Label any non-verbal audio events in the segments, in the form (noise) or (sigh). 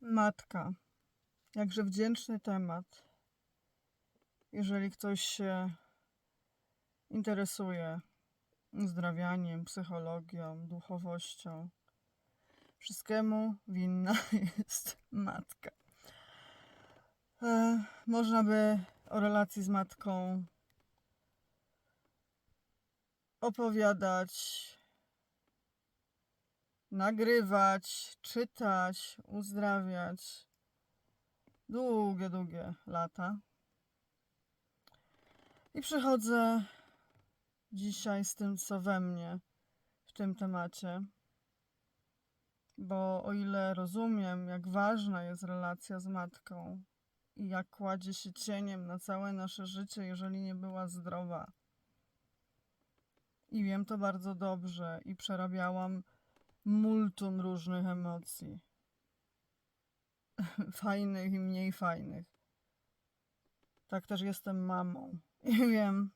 Matka. Jakże wdzięczny temat. Jeżeli ktoś się interesuje uzdrawianiem, psychologią, duchowością, wszystkiemu winna (laughs) jest matka. E, można by o relacji z matką opowiadać, nagrywać, czytać, uzdrawiać długie, długie lata. I przychodzę dzisiaj z tym, co we mnie w tym temacie. Bo o ile rozumiem, jak ważna jest relacja z matką i jak kładzie się cieniem na całe nasze życie, jeżeli nie była zdrowa. I wiem to bardzo dobrze i przerabiałam multum różnych emocji. (laughs) Fajnych i mniej fajnych. Tak też jestem mamą. (laughs) I wiem,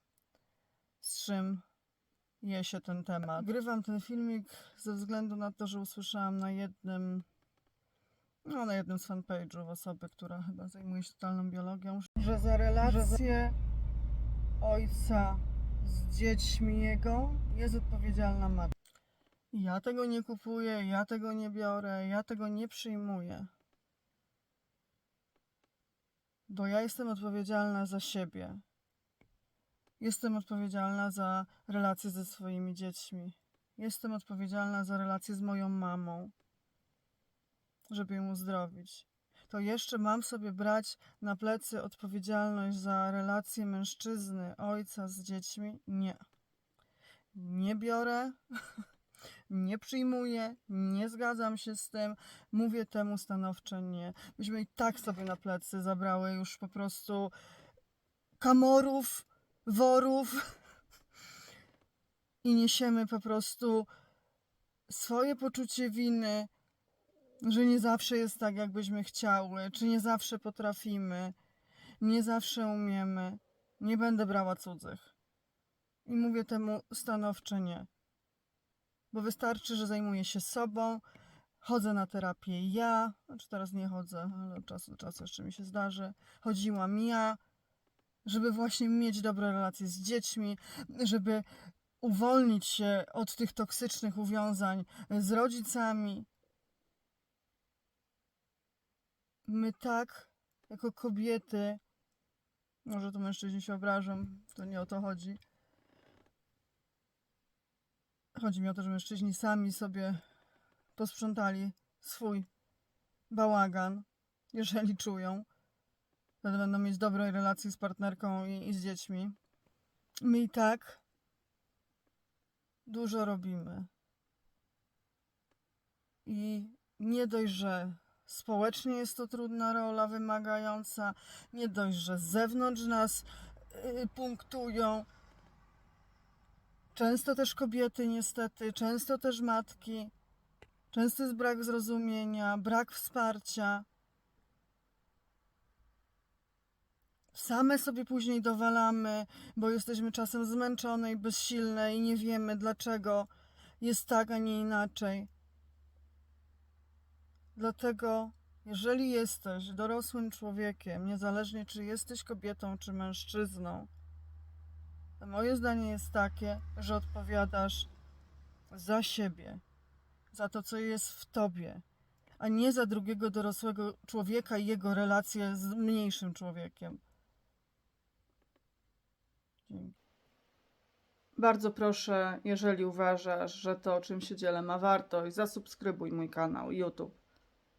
z czym je się ten temat. Grywam ten filmik ze względu na to, że usłyszałam na jednym, no na jednym z fanpage'ów osoby, która chyba zajmuje się totalną biologią, że za relację ojca z dziećmi jego jest odpowiedzialna matka. Ja tego nie kupuję, ja tego nie biorę, ja tego nie przyjmuję. Bo ja jestem odpowiedzialna za siebie. Jestem odpowiedzialna za relacje ze swoimi dziećmi. Jestem odpowiedzialna za relacje z moją mamą, żeby ją uzdrowić. To jeszcze mam sobie brać na plecy odpowiedzialność za relacje mężczyzny, ojca z dziećmi? Nie. Nie biorę, (laughs) nie przyjmuję, nie zgadzam się z tym, mówię temu stanowcze nie. Myśmy i tak sobie na plecy zabrały już po prostu kamorów, worów i niesiemy po prostu swoje poczucie winy, że nie zawsze jest tak, jakbyśmy chciały, czy nie zawsze potrafimy, nie zawsze umiemy. Nie będę brała cudzych. I mówię temu stanowcze nie. Bo wystarczy, że zajmuję się sobą, chodzę na terapię ja, znaczy teraz nie chodzę, ale od czasu do czasu jeszcze mi się zdarzy. Chodziłam ja, żeby właśnie mieć dobre relacje z dziećmi, żeby uwolnić się od tych toksycznych uwiązań z rodzicami. My tak, jako kobiety, może to mężczyźni się obrażą, to nie o to chodzi. Chodzi mi o to, że mężczyźni sami sobie posprzątali swój bałagan, jeżeli czują. Wtedy będą mieć dobre relacje z partnerką i, i z dziećmi. My i tak dużo robimy. I nie dość, że społecznie jest to trudna rola, wymagająca, nie dość, że z zewnątrz nas y, punktują. Często też kobiety, niestety, często też matki. Często jest brak zrozumienia, brak wsparcia. Same sobie później dowalamy, bo jesteśmy czasem zmęczone i bezsilne i nie wiemy dlaczego jest tak, a nie inaczej. Dlatego, jeżeli jesteś dorosłym człowiekiem, niezależnie czy jesteś kobietą czy mężczyzną, moje zdanie jest takie, że odpowiadasz za siebie, za to, co jest w tobie, a nie za drugiego dorosłego człowieka i jego relacje z mniejszym człowiekiem. Dzięki. Bardzo proszę, jeżeli uważasz, że to, czym się dzielę, ma wartość, zasubskrybuj mój kanał YouTube.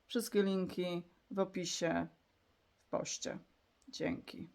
Wszystkie linki w opisie, w poście. Dzięki.